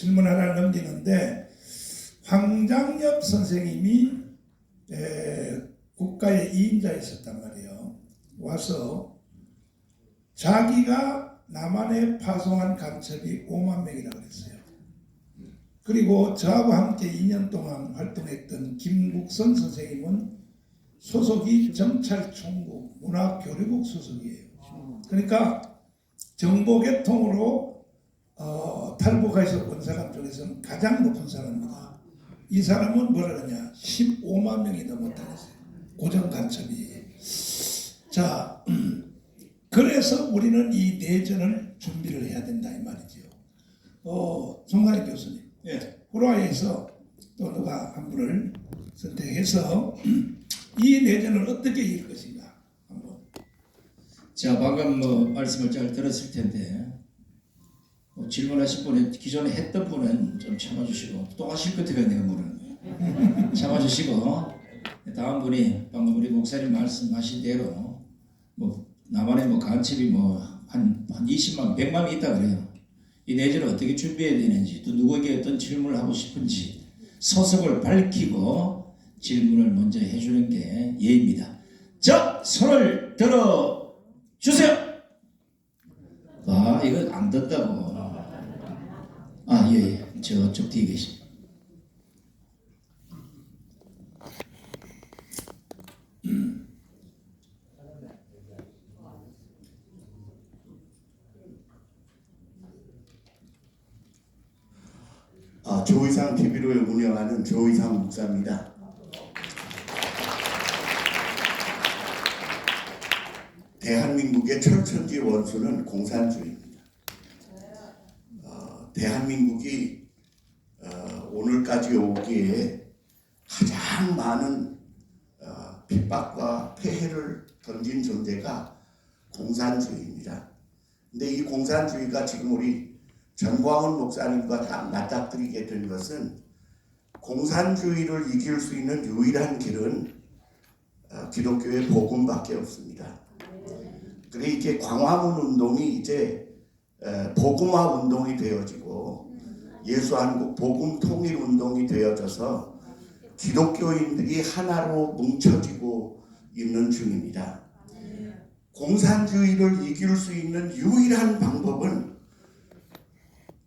질문 하나 넘기는데 황장엽 선생님이 에, 국가의 이인자였었단 말이에요. 와서 자기가 남한에 파송한 간첩이 5만 명이라고 그랬어요. 그리고 저하고 함께 2년 동안 활동했던 김국선 선생님은 소속이 정찰총국 문화교류국 소속이에요. 그러니까 정보계통으로 어, 탈북해서 온 사람 중에서는 가장 높은 사람입니다. 이 사람은 뭐라 그러냐? 15만 명이 넘었다고 했어요. 고정 간첩이. 자, 그래서 우리는 이 내전을 준비를 해야 된다 이 말이죠. 어, 송가리 교수님. 예. 후라이에서 또 누가 한 분을 선택해서 이 내전을 어떻게 이길 것인가 한번 자 방금 뭐 말씀을 잘 들었을 텐데 뭐 질문하신 분은 기존에 했던 분은 좀 참아주시고 또 하실 것 같아요 내가 모르는 참아주시고 다음 분이 방금 우리 목사님 말씀하신 대로 뭐 남한에 뭐 간첩이 뭐한한 20만 100만이 있다 그래요 이 내전을 어떻게 준비해야 되는지 또 누구에게 어떤 질문을 하고 싶은지 소속을 밝히고 질문을 먼저 해주는 게 예입니다 자 손을 들어 주세요. 아, 이거 안 듣다고. 아, 예, 예. 저쪽 뒤에 계시. 아, 조의상 TV를 운영하는 조의상 목사입니다. 대한민국의 철천지 원수는 공산주의입니다. 어, 대한민국이 어, 오늘까지 오기에 가장 많은 어, 핍박과 폐해를 던진 존재가 공산주의입니다. 근데 이 공산주의가 지금 우리 전광훈 목사님과 다 맞닥뜨리게 된 것은 공산주의를 이길 수 있는 유일한 길은 어, 기독교의 복음밖에 없습니다. 그래 이게 광화문 운동이 이제 에, 복음화 운동이 되어지고 예수 한국 복음 통일 운동이 되어져서 기독교인들이 하나로 뭉쳐지고 있는 중입니다. 공산주의를 이길 수 있는 유일한 방법은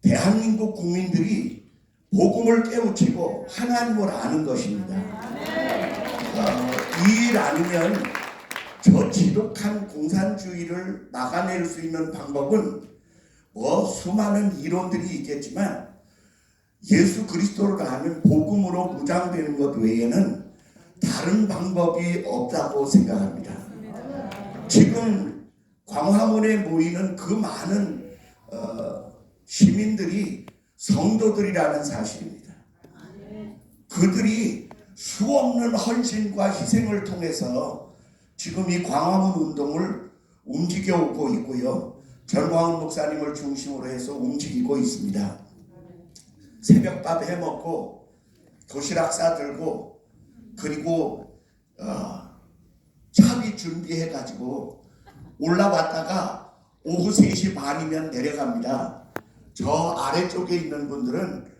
대한민국 국민들이 복음을 깨우치고 하나님을 아는 것입니다. 어, 이일 아니면 저 지독한 공산주의를 막아낼 수 있는 방법은 뭐 수많은 이론들이 있겠지만 예수 그리스도를 아는 복음으로 무장되는 것 외에는 다른 방법이 없다고 생각합니다. 지금 광화문에 모이는 그 많은 어, 시민들이 성도들이라는 사실입니다. 그들이 수없는 헌신과 희생을 통해서 지금 이 광화문 운동을 움직여오고 있고요. 전광훈 목사님을 중심으로 해서 움직이고 있습니다. 새벽밥 해먹고 도시락 싸들고 그리고 어, 차비 준비해 가지고 올라왔다가 오후 3시 반이면 내려갑니다. 저 아래쪽에 있는 분들은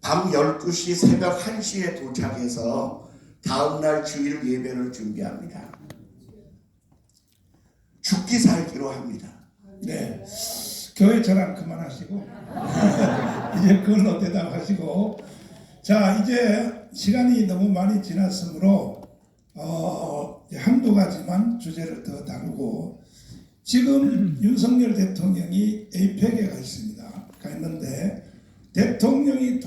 밤 12시 새벽 1시에 도착해서 다음날 주일 예배를 준비합니다. 죽기 살기로 합니다. 네. 교회 자랑 그만하시고. 이제 그걸로 대답하시고. 자 이제 시간이 너무 많이 지났으므로 어, 한두 가지만 주제를 더 다루고. 지금 윤석열 대통령이 에이펙에 가 있습니다. 가 있는데 대통령이